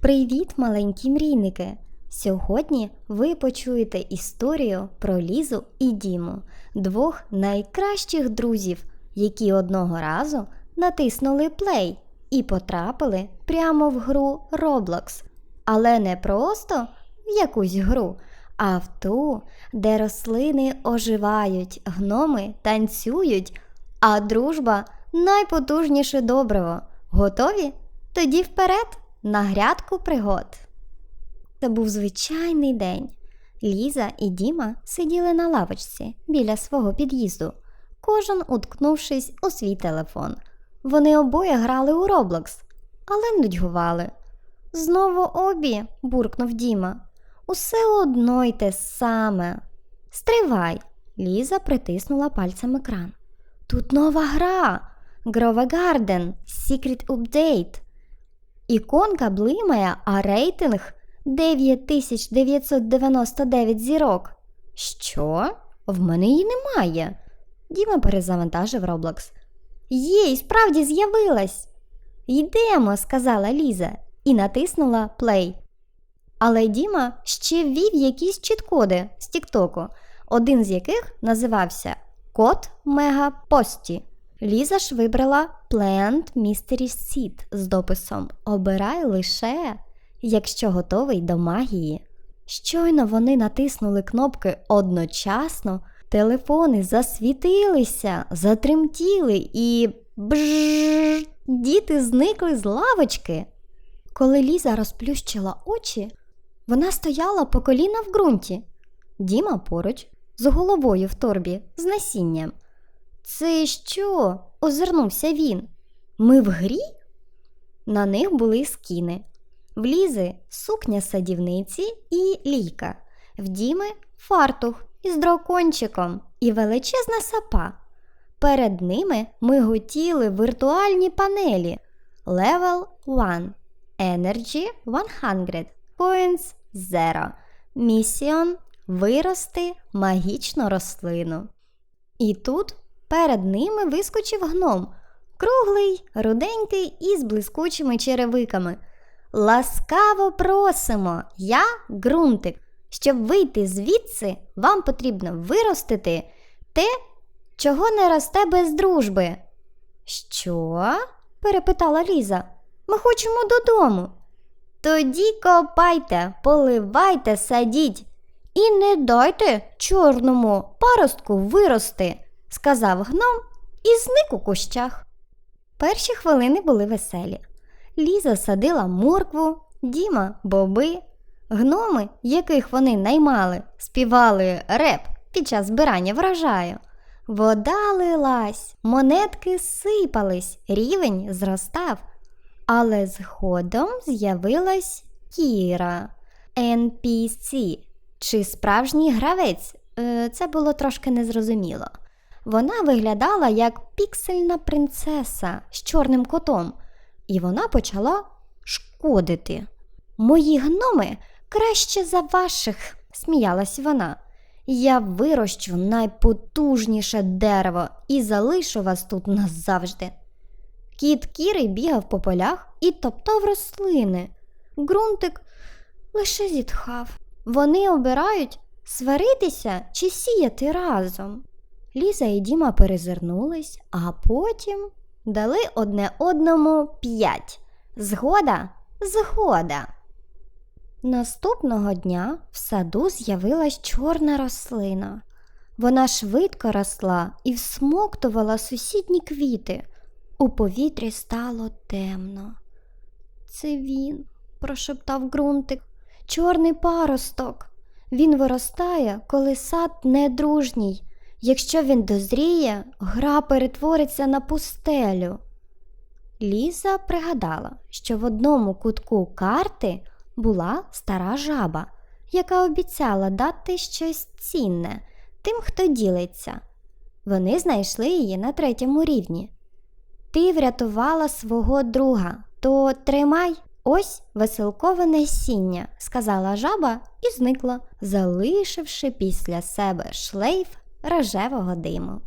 Привіт, маленькі мрійники! Сьогодні ви почуєте історію про Лізу і Діму, двох найкращих друзів, які одного разу натиснули плей і потрапили прямо в гру Roblox. Але не просто в якусь гру, а в ту, де рослини оживають, гноми танцюють, а дружба найпотужніше добриво. Готові? Тоді вперед на грядку пригод. Це був звичайний день. Ліза і Діма сиділи на лавочці біля свого під'їзду, кожен уткнувшись у свій телефон. Вони обоє грали у Roblox, але нудьгували. Знову обі, буркнув Діма. Усе одно й те саме. Стривай. Ліза притиснула пальцем екран. Тут нова гра. Grove Garden Secret Update. Іконка блимає, а рейтинг 9999 зірок. Що? В мене її немає. Діма перезавантажив Roblox. Є, і справді з'явилась. Йдемо, сказала Ліза і натиснула Play. Але Діма ще ввів якісь чіткоди з Тіктоку, один з яких називався Код Мегапості. Ліза ж вибрала Plant Mystery Seed з дописом Обирай лише, якщо готовий до магії. Щойно вони натиснули кнопки одночасно, телефони засвітилися, затремтіли і бжж, діти зникли з лавочки. Коли Ліза розплющила очі, вона стояла по коліна в ґрунті. Діма поруч, з головою в торбі, з насінням. Це що? озирнувся він. Ми в грі? На них були скіни. В Лізи сукня садівниці і лійка, в Діми фартух із дракончиком і величезна сапа. Перед ними ми готіли віртуальні панелі Level 1, Energy 100, Points 0, Mission вирости магічну рослину. І тут перед ними вискочив гном, круглий, руденький і з блискучими черевиками. Ласкаво просимо, я ґрунтик. Щоб вийти звідси, вам потрібно виростити те, чого не росте без дружби. Що? перепитала Ліза. Ми хочемо додому. Тоді копайте, поливайте, садіть. І не дайте чорному паростку вирости, сказав гном і зник у кущах. Перші хвилини були веселі. Ліза садила моркву, Діма боби. Гноми, яких вони наймали, співали реп під час збирання врожаю. Вода лилась, монетки сипались, рівень зростав. Але згодом з'явилась Кіра, NPC чи справжній гравець. Е, Це було трошки незрозуміло. Вона виглядала як піксельна принцеса з чорним котом, і вона почала шкодити. Мої гноми краще за ваших, сміялась вона. Я вирощу найпотужніше дерево і залишу вас тут назавжди. Кіт Кіри бігав по полях і топтав рослини. Ґрунтик лише зітхав. Вони обирають сваритися чи сіяти разом. Ліза і Діма перезирнулись, а потім дали одне одному п'ять. Згода, згода. Наступного дня в саду з'явилась чорна рослина. Вона швидко росла і всмоктувала сусідні квіти. У повітрі стало темно. Це він, прошептав ґрунтик, чорний паросток. Він виростає, коли сад недружній. Якщо він дозріє, гра перетвориться на пустелю. Ліза пригадала, що в одному кутку карти була стара жаба, яка обіцяла дати щось цінне тим, хто ділиться. Вони знайшли її на третьому рівні. Ти врятувала свого друга, то тримай ось веселкове насіння, сказала жаба і зникла, залишивши після себе шлейф рожевого диму.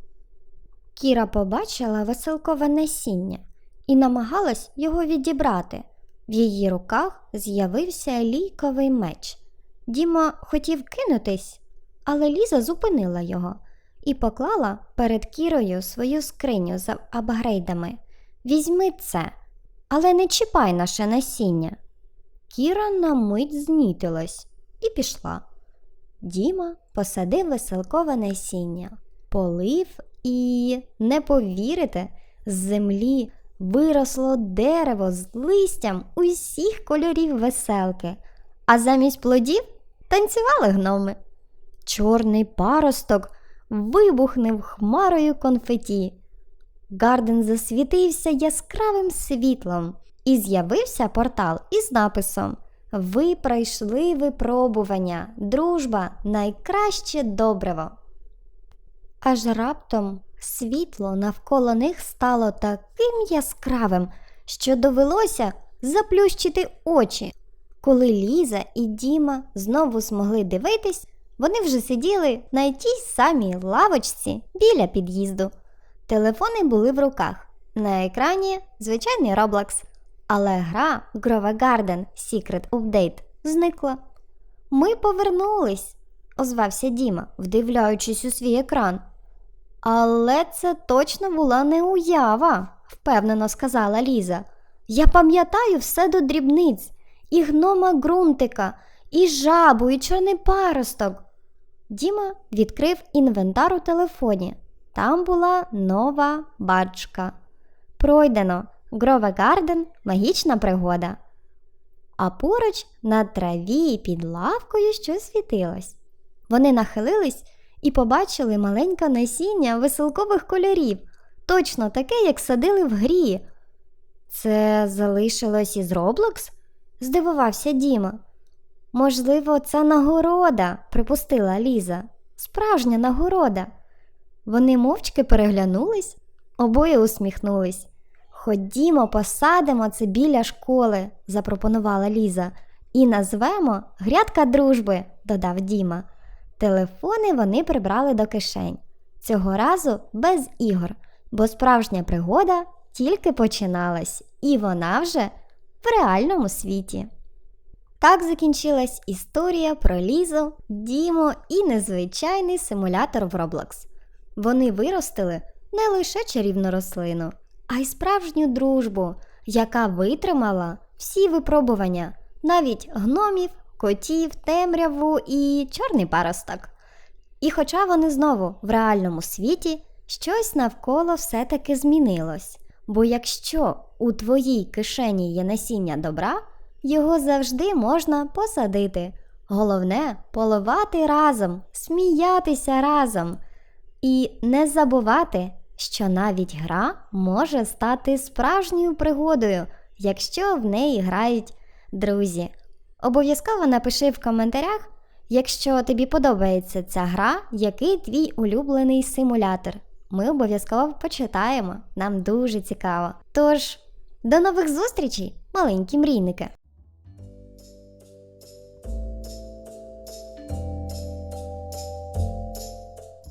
Кіра побачила веселкове насіння і намагалась його відібрати, В її руках з'явився лійковий меч. Діма хотів кинутись, але Ліза зупинила його і поклала перед Кірою свою скриню з апгрейдами. Візьми це, але не чіпай наше насіння. Кіра на мить знітилась і пішла. Діма посадив веселкове насіння, полив і, не повірите, з землі виросло дерево з листям усіх кольорів веселки, а замість плодів танцювали гноми. Чорний паросток вибухнув хмарою конфеті. Гарден засвітився яскравим світлом і з'явився портал із написом Ви пройшли випробування, дружба найкраще добриво. Аж раптом світло навколо них стало таким яскравим, що довелося заплющити очі. Коли Ліза і Діма знову змогли дивитись, вони вже сиділи на тій самій лавочці біля під'їзду. Телефони були в руках. На екрані звичайний Roblox, але гра Grova Garden Secret Update зникла. Ми повернулись, озвався Діма, вдивляючись у свій екран. Але це точно була не уява, впевнено сказала Ліза. Я пам'ятаю все до дрібниць, і гнома ґрунтика, і жабу, і чорний паросток. Діма відкрив інвентар у телефоні. Там була нова бачка. Пройдено Грова Гарден магічна пригода. А поруч на траві під лавкою щось світилось. Вони нахилились і побачили маленьке насіння веселкових кольорів, точно таке, як садили в грі. Це залишилось із Роблокс? здивувався Діма. Можливо, це нагорода, припустила Ліза. Справжня нагорода. Вони мовчки переглянулись, обоє усміхнулись. Ходімо, посадимо це біля школи, запропонувала Ліза, і назвемо грядка дружби, додав Діма. Телефони вони прибрали до кишень. Цього разу без ігор, бо справжня пригода тільки починалась, і вона вже в реальному світі. Так закінчилась історія про Лізу, Діму і незвичайний симулятор в Roblox. Вони виростили не лише чарівну рослину, а й справжню дружбу, яка витримала всі випробування, навіть гномів, котів, темряву і чорний паросток. І хоча вони знову в реальному світі, щось навколо все-таки змінилось. Бо якщо у твоїй кишені є насіння добра, його завжди можна посадити. Головне поливати разом, сміятися разом і не забувати, що навіть гра може стати справжньою пригодою, якщо в неї грають друзі. Обов'язково напиши в коментарях, якщо тобі подобається ця гра, який твій улюблений симулятор. Ми обов'язково почитаємо, нам дуже цікаво. Тож, до нових зустрічей, маленькі мрійники!